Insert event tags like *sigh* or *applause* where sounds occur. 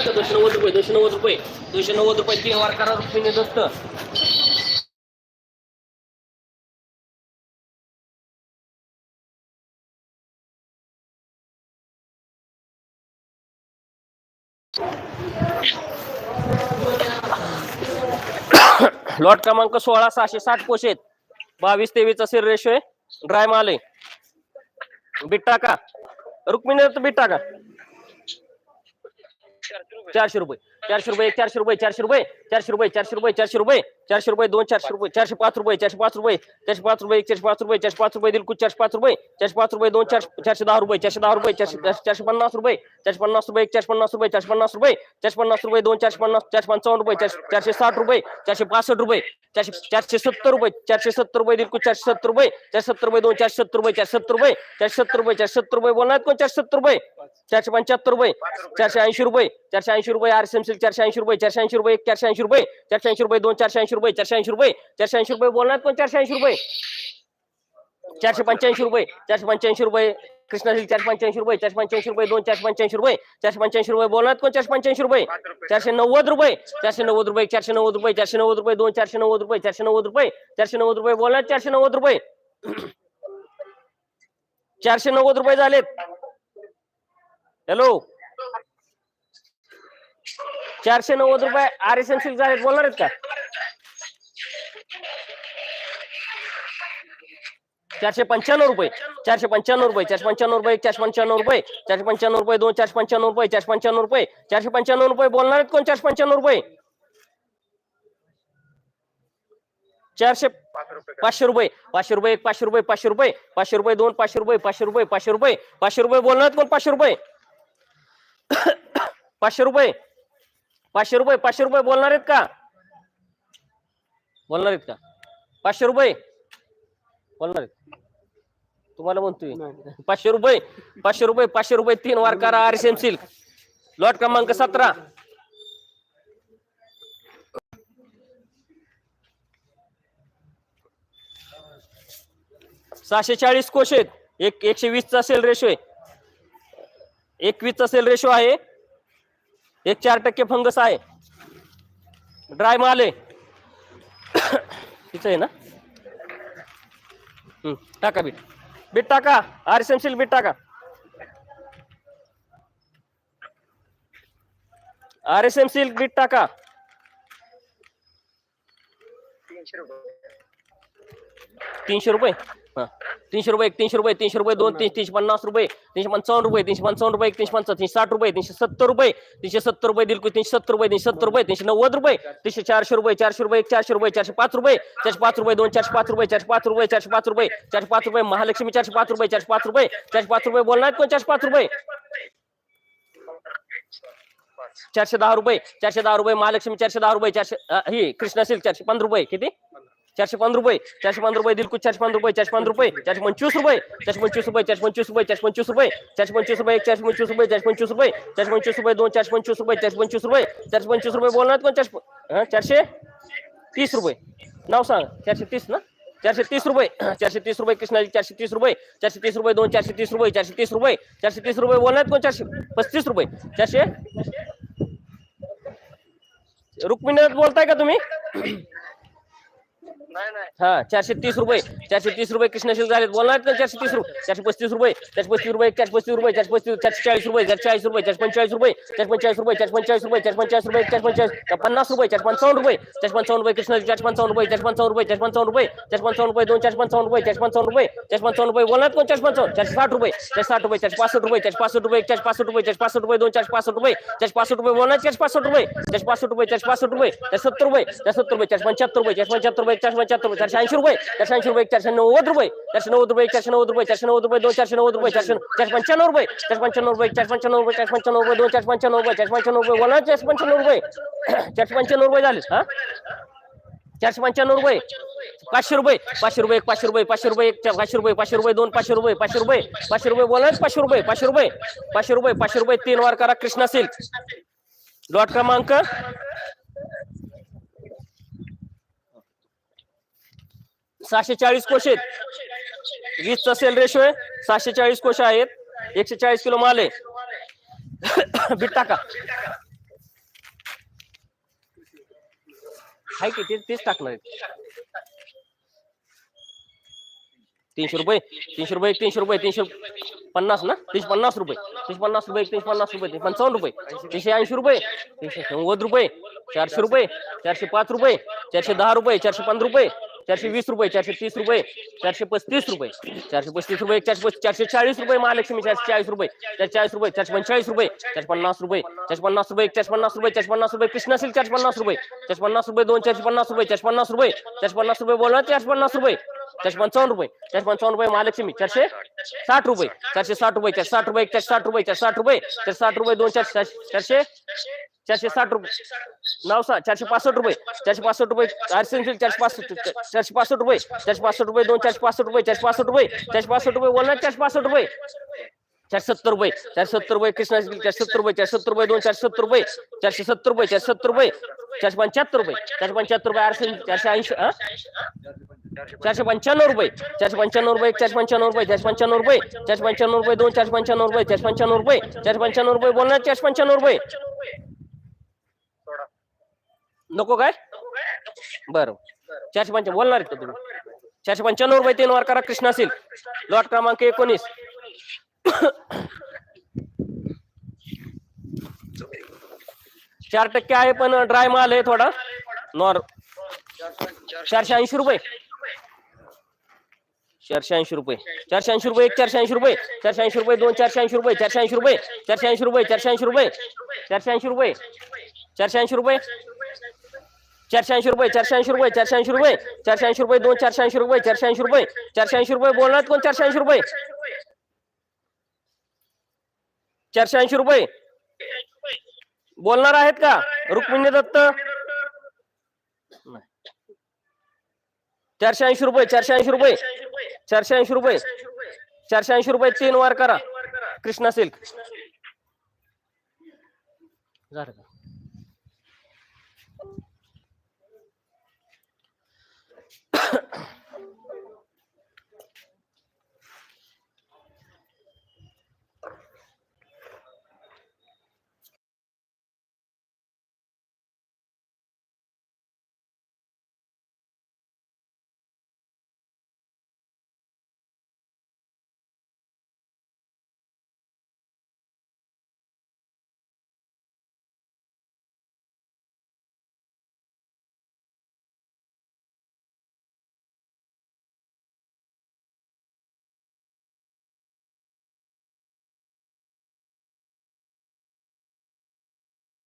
असतं दोनशे नव्वद रुपये दोनशे नव्वद रुपये. दोनशे नव्वद रुपये तीन वार करा रुक्मिणी असतं लॉट क्रमांक सोळा सहाशे साठ पोशेत. बावीस तेवीस असेल रेशो आहे ड्राय माल आहे. बीट टाका रुक्मिणी दत्त बीट टाका चारशे रुपये. चारशे रुपये चारशे रुपये चारशे रुपये चारशे रुपये चारशे रुपये चारशे रुपये चारशे रुपये. चारशे रुपये दोन चारशे रुपये चारशे पाच रुपये चारशे पाच रुपये चारशे पाच रुपये चारशे पाच रुपये चारशे पाच रुपये दिलकुट चारशे पाच रुपये चारशे पाच रुपये दोन चार चारशे दहा रुपये चारशे दहा रुपये चारशे चारशे पन्नास रुपये चारशे पन्नास रुपये चारशे पन्नास रुपये चारशे पन्नास रुपये चारशे पन्नास रुपये दोन चारशे पन्नास चारशे पंचावन्न रुपये चारशे साठ रुपये चारशे पासष्ट रुपये चारशे चारशे सत्तर रुपये चारशे सत्तर रुपये दिलकुट चारशे सत्तर रुपये चारशे सत्तर रुपये दोन चारशे सत्तर रुपये चारशे सत्तर रुपये चारशे सत्तर रुपये चारशे सत्तर रुपये बोलणार कोण चारशे सत्तर रुपये चारशे पंच्याहत्तर रुपये चारशे ऐंशी रुपये चारशे ऐंशी रुपये आर चारशे ऐंशी रुपये चारशे ऐंशी रुपये एक चारशे ऐंशी रुपये चारशे ऐंशी रुपये दोन चारशे ऐंशी रुपये चारशे ऐंशी रुपये चारशे ऐंशी रुपये बोलणार पण चारशे ऐंशी रुपये चारशे पंच्याऐंशी रुपये चारशे पंच्याऐंशी रुपये कृष्णाशील चारशे पंच्याऐंशी रुपये चारशे पंच्याऐंशी रुपये दोन चारशे पंच्याऐंशी रुपये चारशे पंच्याऐंशी रुपये बोलणार कोण चारशे पंच्याऐंशी रुपये चारशे नव्वद रुपये चारशे नव्वद रुपये चारशे नव्वद रुपये चारशे नव्वद रुपये दोन चारशे नव्वद रुपये चारशे नव्वद रुपये चारशे नव्वद रुपये बोलणार चारशे नव्वद रुपये चारशे नव्वद रुपये झालेत हॅलो चारशे नव्वद रुपये आर एस एन सिल्क झालेत बोलणार आहेत का चारशे पंच्याण्णव रुपये चारशे पंच्याण्णव रुपये चारशे पंच्याण्णव रुपये चारशे पंच्याण्णव रुपये चारशे पंच्याण्णव रुपये दोन चारशे पंच्याण्णव रुपये चारशे पंच्याण्णव रुपये चारशे पंच्याण्णव रुपये बोलणार आहेत कोण चारशे पंच्याण्णव रुपये चारशे पाचशे रुपये पाचशे रुपये एक पाचशे रुपये पाचशे रुपये पाचशे रुपये दोन पाचशे रुपये पाचशे रुपये पाचशे रुपये पाचशे रुपये बोलणार कोण पाचशे रुपये पाचशे रुपये पाचशे रुपये पाचशे रुपये बोलणार आहेत का बोलणार आहेत का पाचशे रुपये बोलणार आहेत? तुम्हाला म्हणतोय. पाचशे रुपये पाचशे रुपये पाचशे रुपये तीन वार करा R S M silk lot क्रमांक सतरा. सहाशे चाळीस कोश आहेत. एक एकशे वीसचा सेल रेशो आहे. एकवीसचा सेल रेशो आहे. एक चार टक्के फंगस आहे. ड्राय माल आहे. *coughs* तिचं आहे ना? टाका बीट. बीट टाका. R S M silk bid टाका. R S M silk bid टाका. तीनशे रुपये? हा. तीनशे रुपये तीनशे रुपये तीनशे रुपये दोन तीनशे तीनशे पन्नास रुपये तीनशे पंचावन्न रुपये तीनशे पंचावन्न रुपये एक तीनशे पंचावन्न तीनशे साठ रुपये तीनशे सत्तर रुपये तीनशे सत्तर रुपये दिलकुल तीनशे सत्तर रुपये तीनशे सत्तर रुपये तीनशे नव्वद रुपये तीनशे चारशे रुपये चारशे रुपये एक चारशे रुपये चारशे पाच रुपये चारशे पाच रुपये दोन चारशे पाच रुपये चारशे पाच रुपये चारशे पाच रुपये चारशे पाच रुपये महालक्ष्मी चारशे पाच रुपये चारशे पाच रुपये चारशे पाच रुपये बोलणार कोण चारशे पाच रुपये चारशे दहा रुपये चारशे दहा रुपये महालक्ष्मी चारशे दहा रुपये चारशे ही कृष्णा सिल्क चारशे पंधरा रुपये किती चारशे पंधरा रुपये चारशे पंधरा रुपये दिलकुट चारशे पंधरा रुपये चारशे पंधरा रुपये चारशे पंचवीस रुपये चारशे पंचवीस रुपये चारशे पंचवीस रुपये चारशे पंचवीस रुपये चारशे पंचवीस रुपये एक चारशे पंचवीस रुपये चारशे पंचवीस रुपये चारशे पंचवीस रुपये दोन चारशे पंचवीस रुपये चारशे पंचवीस रुपये चारशे पंचवीस रुपये बोलणार कोण चारशे हा, चारशे तीस रुपये नाव सांग चारशे तीस ना चारशे तीस रुपये चारशे तीस रुपये कृष्णाजी चारशे तीस रुपये चारशे तीस रुपये दोन चारशे तीस रुपये चारशे तीस रुपये चारशे तीस रुपये बोलणार कोण चारशे पस्तीस रुपये चारशे रुक्मिणीनाथ बोलताय का तुम्ही हा चारशे तीस रुपये. चारशे तीस रुपये कृष्णशील झाले बोलणार ना चारशे तीस रुपये चारशे पस्तीस रुपये चारशे पस्तीस रुपये चारशे पस्तीस रुपये चारशे पस्तीस चारशे चाळीस रुपये चारशे चाळीस रुपये चारशे पंचाळीस रुपये चारशे पंचाळीस रुपये चारशे पंचाळीस रुपये चारशे पंचाळीस रुपये चारशे पंचाळीस पन्नास रुपये चारशे पंचावन्न रुपये चारशे पंचावन्न रुपये कृष्णाजी चारशे पंचावन्न रुपये चारशे पंचावन्न रुपये चारशे पंचावन्न रुपये चारशे पंचावन्न रुपये दोन चारशे पंचावन्न रुपये चारशे पंचावन्न रुपये चारशे पंचावन्न रुपये बोलणार कोण चारशे पंचावन्न चारशे साठ रुपये चारशे साठ रुपये चारशे पासष्ट रुपये चारशे पासष्ट रुपये चारशे पासष्ट रुपये चारशे पासष्ट रुपये दोन चारशे पासष्ट रुपये चारशे पासष्ट रुपये बोलणार चारशे पासष्ट रुपये चारशे पासष्ट रुपये चारशे पासष्ट रुपये चारशे सत्तर रुपये चारशे सत्तर रुपये चारशे पंच्याहत्तर रुपये चारशे पंच्याहत्तर रुपये चारशे पंच्याहत्तर रुपये चारशे ऐंशी रुपये चारशे ऐंशी रुपये चारशे नव्वद रुपये चारशे नव्वद रुपये चारशे नव्वद रुपये चारशे नव्वद रुपये दोन चारशे नव्वद रुपये चारशे चारशे पंच्याण्णव रुपये चारशे पंच्याण्णव रुपये चारशे पंच्याण्णव रुपये चारशे पंच्याण्णव रुपये दोन चारशे पंच्याण्णव रुपये चारशे पंच्याण्णव रुपये बोला चारशे पंच्याण्णव रुपये चारशे पंच्याण्णव रुपये झाले हा चारशे पंच्याण्णव रुपये पाचशे रुपये पाचशे रुपये पाचशे रुपये पाचशे रुपये एक चार- पाचशे रुपये पाचशे रुपये दोन पाचशे रुपये पाचशे रुपये पाचशे रुपये बोला पाचशे रुपये पाचशे रुपये पाचशे रुपये पाचशे रुपये तीन वार करा कृष्णा सिल्क लॉट क्रमांक सहाशे चाळीस कोश आहेत. वीसचा असेल रेशो आहे. सहाशे चाळीस कोश आहेत. एकशे चाळीस किलो माल आहे. बीट टाका. हाय की तेच टाकणार तीनशे रुपये तीनशे रुपये तीनशे रुपये तीनशे पन्नास ना? तीनशे पन्नास रुपये तीनशे पन्नास रुपये तीनशे पन्नास रुपये पंचावन्न रुपये तीनशे ऐंशी रुपये तीनशे नव्वद रुपये चारशे रुपये चारशे पाच रुपये चारशे दहा रुपये चारशे पंधरा रुपये चारशे वीस रुपये चारशे तीस रुपये चारशे पस्तीस रुपये चारशे पस्तीस रुपये चारशे चारशे चाळीस रुपये महालक्ष्मी चारशे चाळीस रुपये चारशे चाळीस रुपये चारशे पंचाळीस रुपये चारशे पन्नास रुपये चारशे पन्नास रुपये चारशे पन्नास रुपये चारशे पन्नास रुपये कृष्ण असेल चारशे पन्नास रुपये चारशे पन्नास रुपये दोन चारशे पन्नास रुपये चारशे पन्नास रुपये चारशे पन्नास रुपये बोलणार चारशे पन्नास रुपये चारशे पंचावन्न रुपये चारशे पंचावन्न रुपये महालक्ष्मी चारशे साठ रुपये चारशे साठ रुपये चारशे साठ रुपये चारशे साठ रुपये चारशे साठ रुपये चारशे साठ रुपये दोन चारशे चारशे चारशे साठ रुपये नाव सहा चारशे पासष्ट रुपये चारशे पासष्ट रुपये चारशे चारशे पासष्ट चारशे पासष्ट रुपये चारशे पासष्ट रुपये दोन चारशे पासष्ट रुपये चारशे पासष्ट रुपये चारशे पासष्ट रुपये बोलणार चारशे पासष्ट रुपये चारशे सत्तर रुपये चारशे सत्तर रुपये कृष्णा चारशे सत्तर रुपये चारशे सत्तर रुपये दोन चारशे सत्तर रुपये चारशे सत्तर रुपये चारशे सत्तर रुपये चारशे पंच्याहत्तर रुपये चारशे पंच्याहत्तर रुपये आठशे चारशे ऐंशी हा चारशे पंच्याण्णव रुपये चारशे पंच्याण्णव रुपये चारशे पंच्याण्णव रुपये चारशे पंच्याण्णव रुपये चारशे पंच्याण्णव रुपये दोन चारशे पंच्याण्णव रुपये चारशे पंच्याण्णव रुपये चारशे पंच्याण्णव रुपये बोलणार चारशे पंच्याण्णव रुपये नको काय बरं चारशे पंच्याण्णव बोलणार आहेत का तुम्ही चारशे पंच्याण्णव रुपये तीन वार करा असेल लॉट क्रमांक एकोणीस चार टक्के आहे पण ड्राय माल आहे थोडा नॉर चारशे ऐंशी रुपये चारशे ऐंशी रुपये चारशे ऐंशी रुपये एक चारशे ऐंशी रुपये चारशे ऐंशी रुपये दोन चारशे ऐंशी रुपये चारशे ऐंशी रुपये चारशे ऐंशी रुपये चारशे ऐंशी रुपये चारशे ऐंशी रुपये चारशे ऐंशी रुपये चारशे ऐंशी रुपये चारशे ऐंशी रुपये चारशे ऐंशी रुपये चारशे ऐंशी रुपये दोन चारशे ऐंशी रुपये चारशे ऐंशी रुपये चारशे ऐंशी रुपये बोलणार कोण चारशे ऐंशी रुपये चारशे ऐंशी रुपये बोलणार आहेत का रुक्मिणी दत्त चारशे ऐंशी रुपये चारशे ऐंशी रुपये चारशे ऐंशी रुपये चारशे ऐंशी रुपये तीन वार करा कृष्णा सिल्क झालं का